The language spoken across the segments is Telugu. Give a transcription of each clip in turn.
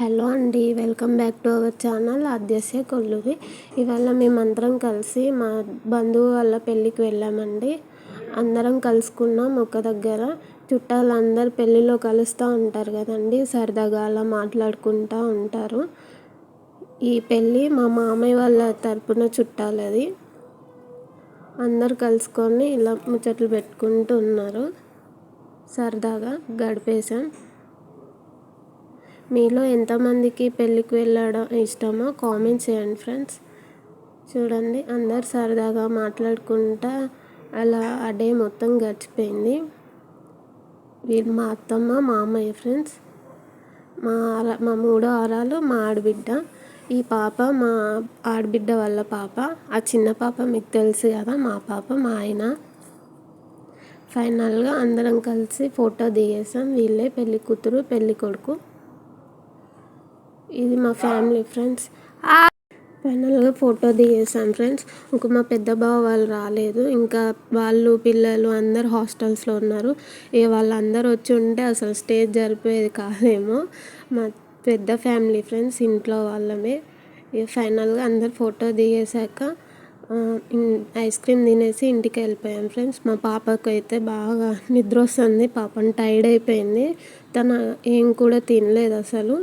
హలో అండి welcome back to our channel ఆద్యస్య కొల్లువి. ఇవాళ మేమందరం కలిసి మా బంధువు వాళ్ళ పెళ్ళికి వెళ్ళామండి. అందరం కలుసుకున్నాం ఒక దగ్గర. చుట్టాలు పెళ్ళిలో కలుస్తూ ఉంటారు కదండి సరదాగా అలా మాట్లాడుకుంటూ ఉంటారు. ఈ పెళ్ళి మా మామయ్య వాళ్ళ తరపున చుట్టాలది అందరు కలుసుకొని ఇలా ముచ్చట్లు పెట్టుకుంటూ ఉన్నారు. సరదాగా గడిపేశాం. మీలో ఎంతమందికి పెళ్ళికి వెళ్ళడం ఇష్టమో కామెంట్ చేయండి ఫ్రెండ్స్. చూడండి అందరు సరదాగా మాట్లాడుకుంటా అలా ఆ డే మొత్తం గడిచిపోయింది. వీళ్ళు మా అత్తమ్మ మా అమ్మయ్య ఫ్రెండ్స్. మా మా మూడో ఆరాలు మా ఆడబిడ్డ. ఈ పాప మా ఆడబిడ్డ వాళ్ళ పాప. ఆ చిన్న పాప మీకు తెలుసు కదా మా పాప మా ఆయన. ఫైనల్గా అందరం కలిసి ఫోటో దిగేసాం. వీళ్ళే పెళ్ళి కూతురు పెళ్ళి కొడుకు ఇది మా ఫ్యామిలీ ఫ్రెండ్స్. ఫైనల్గా ఫోటో దిగేసాం ఫ్రెండ్స్. ఇంక మా పెద్ద బావ వాళ్ళు రాలేదు. ఇంకా వాళ్ళు పిల్లలు అందరు హాస్టల్స్లో ఉన్నారు. ఇక వాళ్ళందరూ వచ్చి ఉంటే అసలు స్టేజ్ జరిపోయేది కాదేమో. మా పెద్ద ఫ్యామిలీ ఫ్రెండ్స్ ఇంట్లో వాళ్ళమే. ఇక ఫైనల్గా అందరు ఫోటో దిగేశాక ఐస్ క్రీమ్ తినేసి ఇంటికి వెళ్ళిపోయాం ఫ్రెండ్స్. మా పాపకు అయితే బాగా నిద్ర వస్తుంది. పాపం టైర్డ్ అయిపోయింది. తన ఏం కూడా తినలేదు అసలు.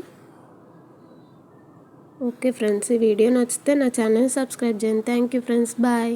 ఓకే ఫ్రెండ్స్ ఈ వీడియో నచ్చితే నా ఛానల్ సబ్స్క్రైబ్ చేయండి. Thank you friends. బాయ్.